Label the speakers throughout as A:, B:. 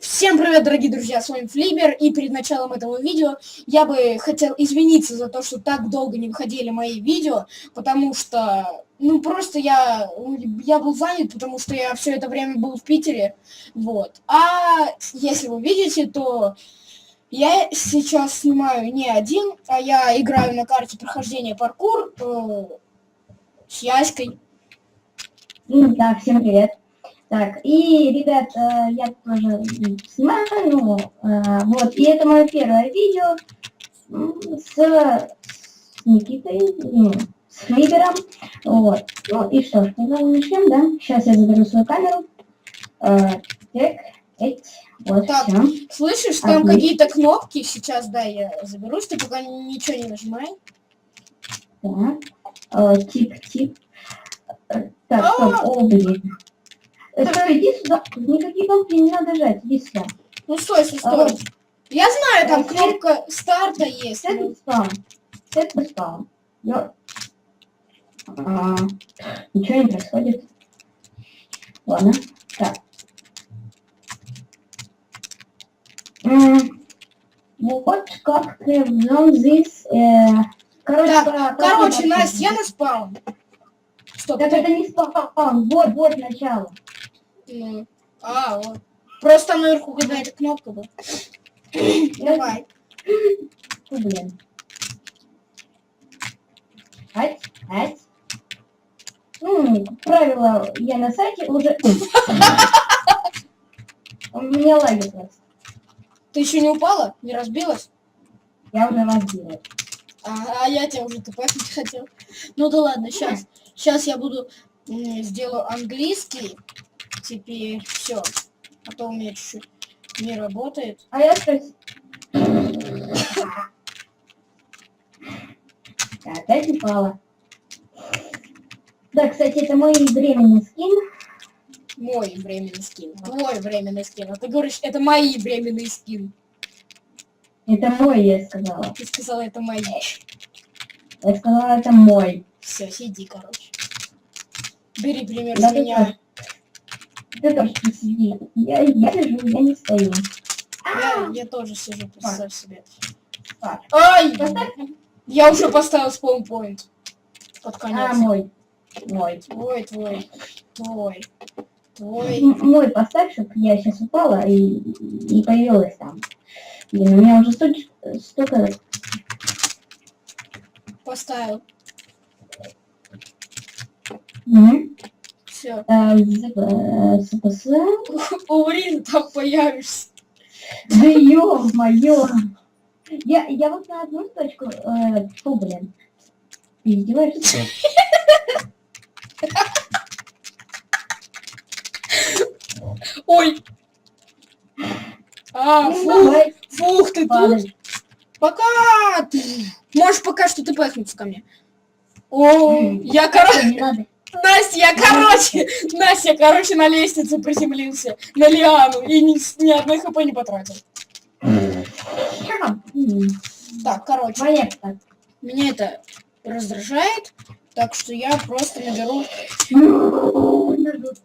A: Всем привет, дорогие друзья, с вами Флибер, и перед началом этого видео я бы хотел извиниться за то, что так долго не выходили мои видео, потому что, ну, просто я, я был занят, потому что я все это время был в Питере, вот. А если вы видите, то я сейчас снимаю не один, а я играю на карте прохождения паркур э, с Яськой.
B: М, Да, всем привет. Так, и, ребят, э, я тоже снимаю, ну, э, вот, и это мое первое видео с, с Никитой, ну, с Флибером, вот. Ну, и что ж, пожалуй, начнем, да? Сейчас я заберу свою камеру. Э, так, эть, вот,
A: Так.
B: все.
A: Слышишь, там какие-то кнопки, сейчас, да, я заберусь, ты пока ничего не нажимай.
B: Так, тип-тип. Так, стоп, о, блин. Стой, иди сюда, никакие кнопки не надо жать, иди сюда.
A: Ну стой, стой,
B: А,
A: стой. Я знаю, там
B: э,
A: кнопка старта есть.
B: Сет
A: ну,
B: спам. Сет спам. Я... А, ничего не происходит. Ладно. Так. М, Вот как нам здесь... э, Короче,
A: Так,
B: про- про-
A: Короче, Настя, я на спаун. Стоп,
B: Так
A: ты-
B: это не спам, вот, вот начало.
A: Ну, а, вот. Просто наверху какая-то кнопка была. Давай.
B: Фу, блин. Ать, ать. Ну, как правило, я на сайте уже... У меня лаги просто.
A: Ты еще не упала? Не разбилась?
B: Я уже разбила.
A: А, а я тебя уже тупахнуть хотел. Ну да ладно, сейчас. Сейчас я буду сделаю английский. Теперь все. А то у меня чуть-чуть не работает.
B: А я спросил... Опять упала. Да, кстати, это мой временный скин.
A: Мой временный скин. Твой временный скин. А ты говоришь, это мои временные скин.
B: Это мой, я сказала.
A: Ты сказала, это мои.
B: Я сказала, это мой.
A: Все, сиди, короче. Бери пример
B: Да
A: с меня.
B: Ты тоже сиди. Я, я лежу, я не стою.
A: Я, я тоже сижу, представь себе.
B: Так.
A: Ай!
B: Поставь.
A: Я уже поставил спаунпоинт. Под
B: А,
A: конец.
B: мой. Мой.
A: Твой, твой, твой, твой.
B: М- Мой поставь, чтобы я сейчас упала и, и появилась там. Блин, у меня уже столько, столько...
A: Поставил.
B: Мгм.
A: Все.
B: Э, СПС.
A: Умри, ты там появишься.
B: Да ё-моё! Я, я вот на одну точку... Э, фу, блин. Ты издеваешься?
A: Ой. А,
B: Ну,
A: фух,
B: давай,
A: фух, ты тут. Пока. Можешь пока что ты пахнуться ко мне. О, я, короче. Настя, я, короче, Настя, короче, на лестнице приземлился, на лиану, и ни, ни одной хп не потратил. Так, короче,
B: кстати.
A: меня это раздражает, так что я просто наберу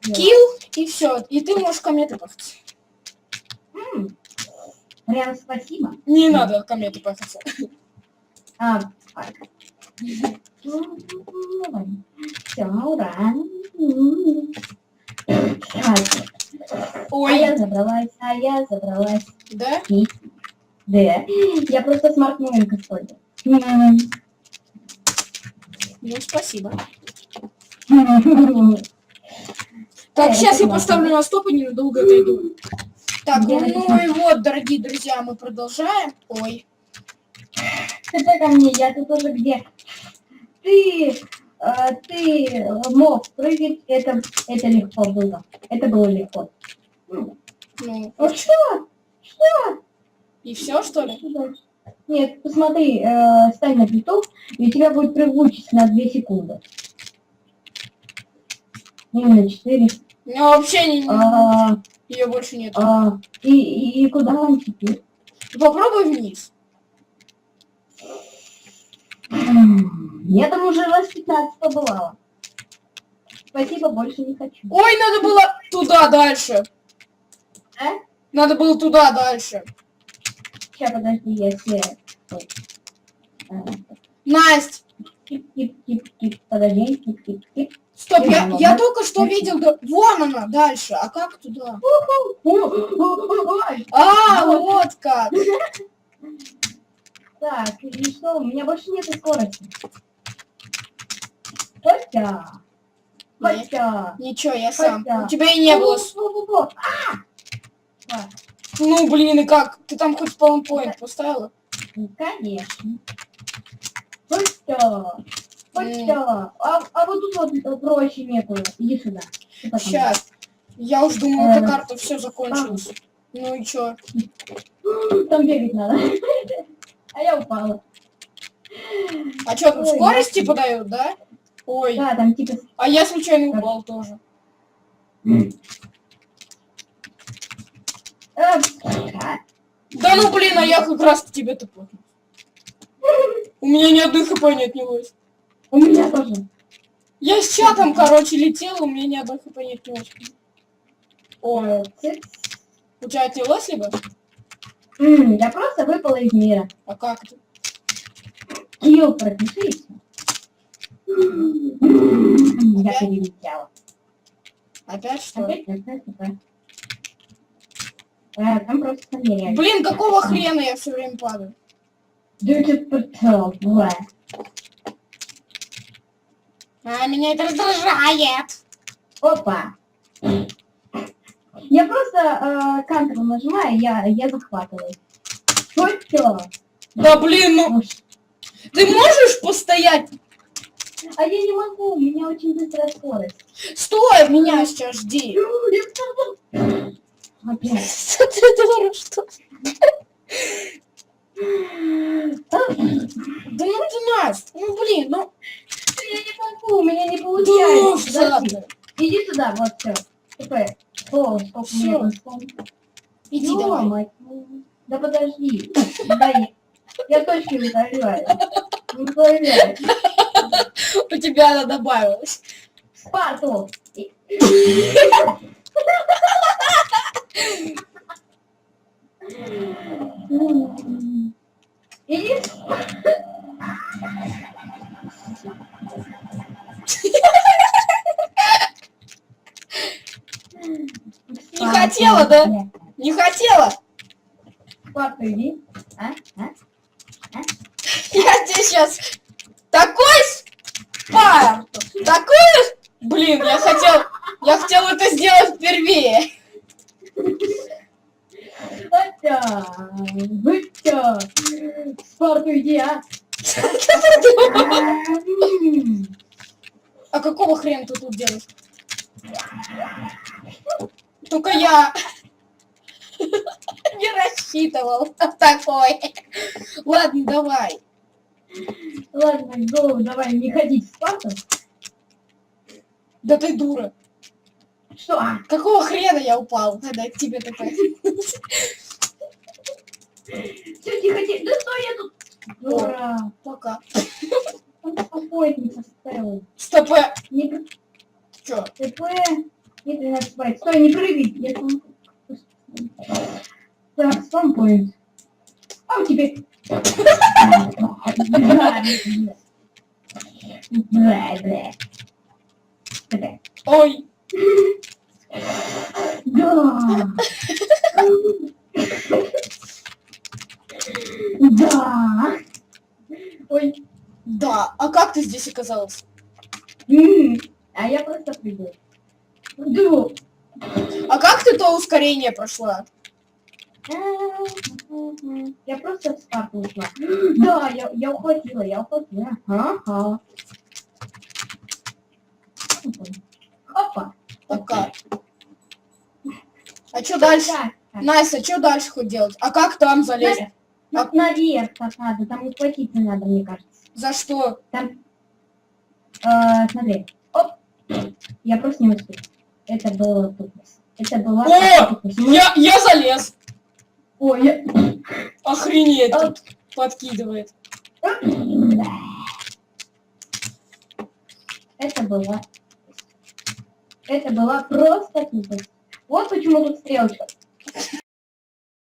A: килл, и все, и ты можешь ко мне тупахаться.
B: м, Прям спасибо.
A: Не надо ко мне тупахаться.
B: А, так. М. А, А
A: Ой,
B: я забралась, а я забралась.
A: да?
B: И, да. Я просто смарт-мувинг использую. М.
A: Ну, спасибо. Так,
B: Э,
A: сейчас
B: это
A: я поставлю на стоп и ненадолго отойду. Так, ну и вот, дорогие друзья, мы продолжаем. Ой,
B: Ты ко мне, я тут уже где? Ты, э, ты мог прыгать, это, это легко было. Это было легко.
A: Ну,
B: Ну что? Что?
A: и все, что ли?
B: Нет, посмотри, э, стань на плиту, и у тебя будет прыгучесть на 2 секунды. Именно 4.
A: У меня вообще не,
B: А,
A: ее больше нет.
B: а, и, и, куда вам теперь?
A: Попробуй вниз.
B: Я там уже раз 15 побывала. Спасибо, больше не хочу.
A: Ой, надо было туда дальше.
B: А?
A: Надо было туда дальше.
B: Сейчас, подожди, если... Ой. А,
A: Настя,
B: подожди, тип, тип, тип.
A: стоп, я, я только что видел... да- Вон она дальше. А как туда? А,
B: вот
A: как.
B: Так, и что, у меня больше нет скорости. Хотя. Хотя.
A: Ничего, я сам.
B: Хотя.
A: У тебя и не было...
B: А! Так,
A: Ну, блин, и как? Ты там хоть спаунпоинт поставила?
B: ну, конечно. Хотя. Хотя. А, а вот тут вот проще нету. Иди сюда.
A: Сейчас. Я уж думал, эта карта все закончилась. Ну и чё?
B: Там бегать надо. А я упала.
A: А чё, там
B: Ой,
A: скорость
B: да.
A: Ой,
B: Да, там типа...
A: а я случайно упал тоже.
B: э, а,
A: Да ну блин, а я как раз к тебе тупо. У меня ни одной хп не отнялось.
B: У меня тоже.
A: Я с чатом, короче, летела, у меня ни одной хп не отнялось. О,
B: цик.
A: у тебя отнялось либо?
B: Я просто выпала из мира.
A: А как это?
B: Килл, пропишись. Я перелетела.
A: Опять что?
B: Опять, опять, опять. Э, Там просто нереально.
A: Блин, какого хрена я все время падаю?
B: Да это потом, бля.
A: А, меня это раздражает.
B: Опа. Я просто э, Ctrl нажимаю, я, я захватываю. Что?
A: Да блин, ну ты можешь постоять?
B: А я не могу, у меня очень быстрая скорость.
A: Стой, меня сейчас жди.
B: Опять.
A: Ты дура, что? Да ну ты, Настя, ну блин, ну...
B: Я не могу, у меня не
A: Да,
B: получается. Иди сюда, вот все. Теперь. О, сколько.
A: Иди
B: Ну,
A: давай.
B: Да подожди. Я точно не проверяю. Не проверяю.
A: У тебя она добавилась.
B: Спарту. Иди.
A: Не хотела, да? Не хотела.
B: Спарту иди. А? А?
A: Я тебе сейчас такой спар, такой, блин, я хотел, я хотел это сделать впервые.
B: Хотя, бытя. Спарту иди, а?
A: А какого хрена ты тут делаешь? Только я не рассчитывал на такой. Ладно, давай.
B: Ладно, гоу, давай, не ходить в Спарту.
A: Да ты дура.
B: Что? А,
A: Какого хрена я упал, когда к тебе такой?
B: Все, тихо, тихо. Да стой, я тут. Дура.
A: Пока.
B: Он спокойнее поставил.
A: Стоп, э,
B: Не
A: чё?
B: ТП. Не 13 байт. Стой, не прыгай. Я там... Так, спампоинт. А у тебя...
A: Ой,
B: Да. Да. Ой.
A: да. А как ты здесь оказалась?
B: М, А я просто. Да.
A: А как ты то ускорение прошла?
B: Я просто в спарту ушла. Да, я, я ухватила, я ухватила. Ага. Опа.
A: Пока. А что дальше? Настя, что дальше хоть делать? А как там залезть?
B: На- наверх так надо, там ухватиться надо, мне кажется.
A: За что?
B: Там, э, смотри, оп, я просто не успел. Это было тупость. Это была
A: О! Я, я залез.
B: Ой, я...
A: Охренеть,
B: А.
A: тут подкидывает.
B: Это была... Это была просто тупость. Вот почему тут стрелочка.